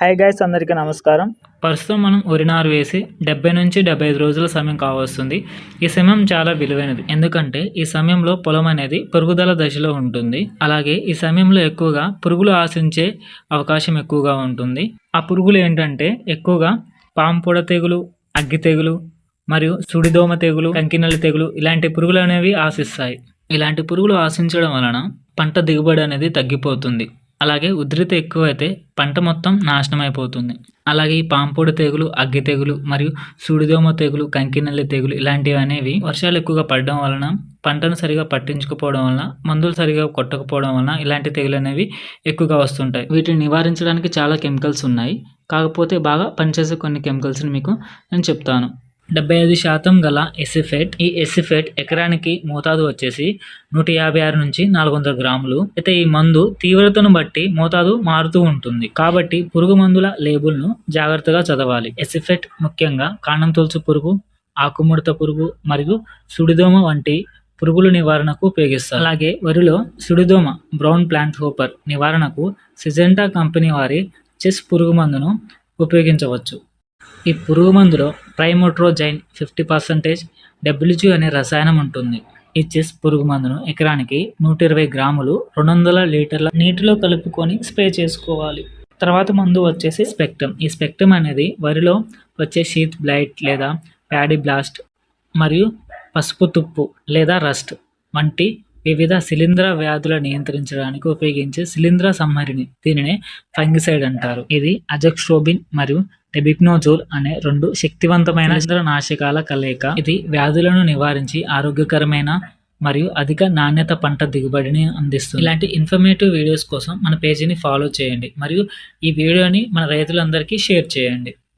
Hi guys అందరికీ నమస్కారం. ప్రస్తుతం మనం వరినారు వేసి డెబ్బై నుంచి డెబ్బై ఐదు రోజుల సమయం కావస్తుంది. ఈ సమయం చాలా విలువైనది. ఎందుకంటే ఈ సమయంలో పొలం అనేది పెరుగుదల దశలో ఉంటుంది. అలాగే ఈ సమయంలో ఎక్కువగా పురుగులు ఆశించే అవకాశం ఎక్కువగా ఉంటుంది. ఆ పురుగులు ఏంటంటే ఎక్కువగా పాంపొడ తెగులు అగ్గి తెగులు మరియు సుడిదోమ తెగులు కంకినల్లి తెగులు ఇలాంటి పురుగులు అనేవి ఆశిస్తాయి. ఇలాంటి పురుగులు ఆశించడం వలన పంట దిగుబడి అనేది తగ్గిపోతుంది. అలాగే ఉధృతి ఎక్కువైతే పంట మొత్తం నాశనం అయిపోతుంది అలాగే ఈ పాంపొడి తెగులు అగ్గి తెగులు మరియు సూడిదోమ తెగులు కంకినల్లి తెగులు ఇలాంటివి అనేవి వర్షాలు ఎక్కువగా పడడం వలన పంటను సరిగా పట్టించుకోపోవడం వలన మందులు సరిగా కొట్టకపోవడం వలన ఇలాంటి తెగులు అనేవి ఎక్కువగా వస్తుంటాయి. వీటిని నివారించడానికి చాలా కెమికల్స్ ఉన్నాయి. కాకపోతే బాగా పనిచేసే కొన్ని కెమికల్స్ని మీకు నేను చెప్తాను. డెబ్బై ఐదు శాతం గల ఎసిఫెట్ ఈ ఎసిఫెట్ ఎకరానికి మోతాదు వచ్చేసి నూట యాభై ఆరు నుంచి నాలుగు వందల గ్రాములు. అయితే ఈ మందు తీవ్రతను బట్టి మోతాదు మారుతూ ఉంటుంది. కాబట్టి పురుగు మందుల లేబుల్ను జాగ్రత్తగా చదవాలి. ఎసిఫెట్ ముఖ్యంగా కాండం తొలుచు పురుగు ఆకుముడత పురుగు మరియు సుడిదోమ వంటి పురుగుల నివారణకు ఉపయోగిస్తారు. అలాగే వరిలో సుడిదోమ బ్రౌన్ ప్లాంట్ హోపర్ నివారణకు సిజెంటా కంపెనీ వారి చెస్ పురుగు మందును ఉపయోగించవచ్చు. ఈ పురుగు మందులో ప్రైమోట్రోజైన్ ఫిఫ్టీ పర్సెంటేజ్ డబ్ల్యూజీ అనే రసాయనం ఉంటుంది. ఈ చెస్ పురుగు మందును ఎకరానికి నూట ఇరవై గ్రాములు రెండు వందల లీటర్ల నీటిలో కలుపుకొని స్ప్రే చేసుకోవాలి. తర్వాత మందు వచ్చేసి స్పెక్ట్రమ్. ఈ స్పెక్ట్రమ్ అనేది వరిలో వచ్చే షీత్ బ్లైట్ లేదా ప్యాడీ బ్లాస్ట్ మరియు పసుపు తుప్పు లేదా రస్ట్ వంటి వివిధ శిలీంధ్ర వ్యాధుల నియంత్రించడానికి ఉపయోగించే శిలీంధ్ర సంహరిణి దీనినే ఫంగిసైడ్ అంటారు. ఇది అజక్స్ట్రోబిన్ మరియు టెబిక్నోజోల్ అనే రెండు శక్తివంతమైన నాశకాల కలయిక. ఇది వ్యాధులను నివారించి ఆరోగ్యకరమైన మరియు అధిక నాణ్యత పంట దిగుబడిని అందిస్తుంది. ఇలాంటి ఇన్ఫర్మేటివ్ వీడియోస్ కోసం మన పేజీని ఫాలో చేయండి మరియు ఈ వీడియోని మన రైతులందరికీ షేర్ చేయండి.